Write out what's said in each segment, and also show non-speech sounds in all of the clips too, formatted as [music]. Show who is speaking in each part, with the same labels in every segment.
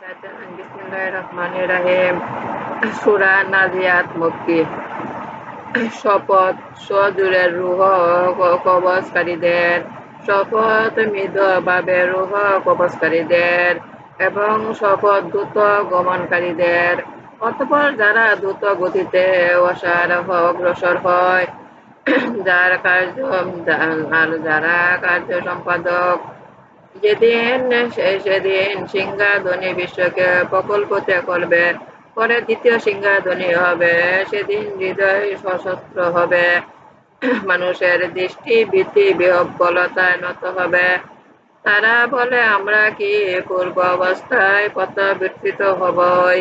Speaker 1: এবং শপথ দ্রুত গমনকারীদের। অতঃপর যারা দ্রুত গতিতে অগ্রসর হয়, যার কার্য যারা কার্য সম্পাদক যেদিন, সেদিন সিংহাধ্বনি বিশ্বকে প্রকল্পতে করবে, পরে দ্বিতীয় সিংহাধ্বনি হবে, সেদিন হৃদয় সশস্ত্র হবে। মানুষের দৃষ্টি, ভীতি বিহ্বলতায় নত হবে। তারা বলে, আমরা কি পূর্ব অবস্থায় প্রত্যাবর্তিত হবই?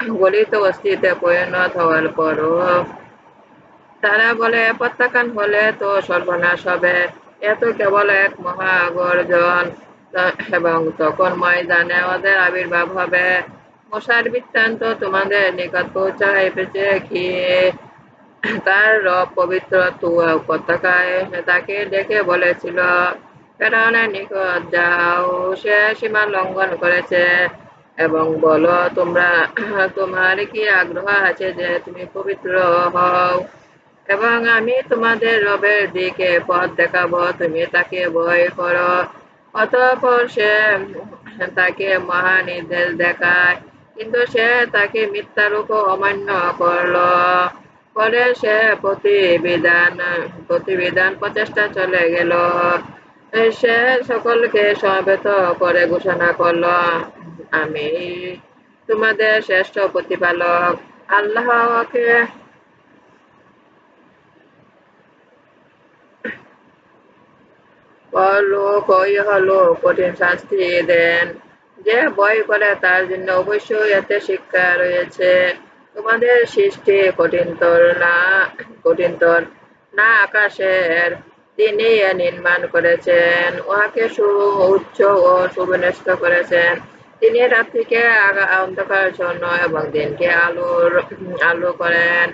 Speaker 1: গলিত অস্থিতে পরিণত হওয়ার পরও। তারা বলে, প্রত্যাখ্যান হলে তো সর্বনাশ হবে। এত কেবল এক মহাগর্জন। এবং তখন ময়দানে ওদের আবির্ভাব হবে। মশার বৃত্তান্ত তোমাদের নিকট পৌঁছাইছে কি? তার রব পবিত্র তুয়া উপত্যকায় তাকে ডেকে বলেছিল, ফেরাউনের নিকট যাও, সে সীমা লঙ্ঘন করেছে। এবং বলো, তোমরা, তোমার কি আগ্রহ আছে যে তুমি পবিত্র হও? এবং আমি তোমাদের রবের দিকে পথ দেখাবো, তুমি তাকে ভয় করো। অতঃপর সে তাকে মহানির্দেশ দেখায়। কিন্তু সে তাকে মিথ্যারূপ অমান্য করল। পরে সে প্রতিবিধান প্রতিবিধান প্রচেষ্টা চলে গেল। সে সকলকে সমবেত করে ঘোষণা করল, আমি তোমাদের শ্রেষ্ঠ প্রতিপালক, আল্লাহকে ও ইহলোক কঠিন শাস্তি দেন। যে ভয় করে তার জন্য অবশ্যই এতে শিক্ষা রয়েছে। তোমাদের সৃষ্টি কঠিনতর না কঠিনতর না আকাশের। তিনি নির্মাণ করেছেন, উহাকে সু উচ্চ ও সুবিন্যস্ত করেছেন। তিনি রাত্রিকে অন্ধকার জন্য এবং দিনকে আলোর, আলো করেন,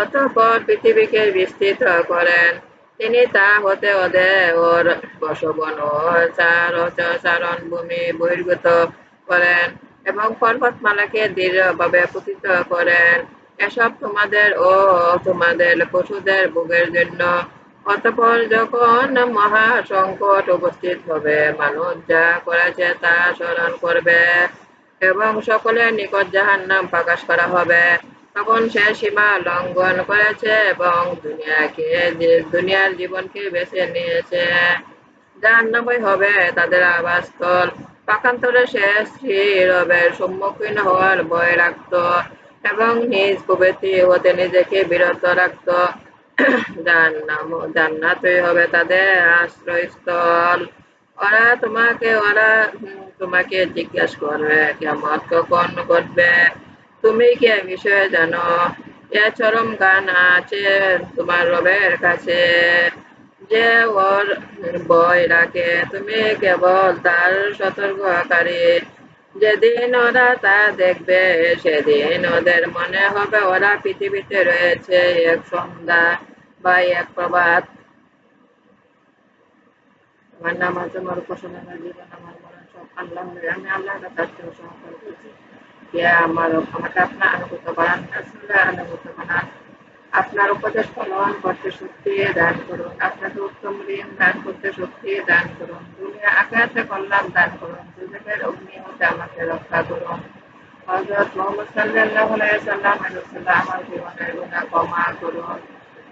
Speaker 1: অতঃপর পৃথিবীকে বিস্তৃত করেন। তিনি তা হতে ওদের ওর বসবন ও চারণ ভূমি বহির্গত করেন এবং পর্বতমালাকে দৃঢ়ভাবে পতিত করেন। এসব তোমাদের ও তোমাদের পশুদের ভোগের জন্য। অতপর যখন মহা সংকট উপস্থিত হবে, মানুষ যা করেছে তা স্মরণ করবে এবং সকলের নিকট যাহার নাম প্রকাশ করা হবে। তখন সে সীমা লঙ্ঘন করেছে এবং দুনিয়াকে দুনিয়ার জীবনকে বেছে নিয়েছে। যার নামই হবে তাদের আবাসস্থল। পাকান্তরে সে শ্রী রবের সম্মুখীন হওয়ার ভয় রাখত এবং নিজ প্রবৃত্তি হতে নিজেকে বিরত রাখত। [clears throat] জান্নাতই হবে তাদের আশ্রয়স্থল। ওরা তোমাকে ওরা তোমাকে জিজ্ঞাসা করবে, কেমন কখন ঘটবে? তুমি বিষয়ে জানো এ চরম গান আছে তোমার রবের কাছে যে ওর ভয় রাখে তুমি কেবল তার সতর্ককারী যেদিন ওরা তা দেখবে সেদিন ওদের মনে হবে ওরা পৃথিবীতে রয়েছে এক সন্ধ্যা বা এক প্রভাত। আমার নামাজ আমার উপাসনা জীবন, আমার মরণ সব আল্লাহ, আমি আল্লাহর কাছে সমর্পণ করছি। আমাকে আপনার উপদেশ করতে দান করুন আপনাকে উত্তম ঋণ দান করতে দান করুন, দুনিয়া আকাশে কল্যাণ দান করুন, দুজনের অগ্নি হতে আমাকে রক্ষা করুন। হজরত মোহাম্মদ সাল্লাহ সাল্লাম আমার জীবনের গুণা করুন।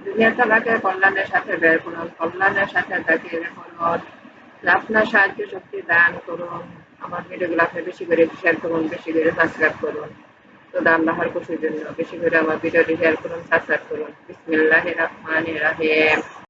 Speaker 1: দুনিয়া তালাকে কল্যাণের সাথে বের করুন, কল্যাণের সাথে তাকে করুন। আপনার সাহায্য শক্তি দান করুন। আমার ভিডিওগুলো বেশি করে শেয়ার করুন, বেশি করে সাবস্ক্রাইব করুন। তো আল্লাহর খুশির জন্য বেশি করে আমার ভিডিওটি শেয়ার করুন সাবস্ক্রাইব করুন। বিসমিল্লাহ রহমান রহিম।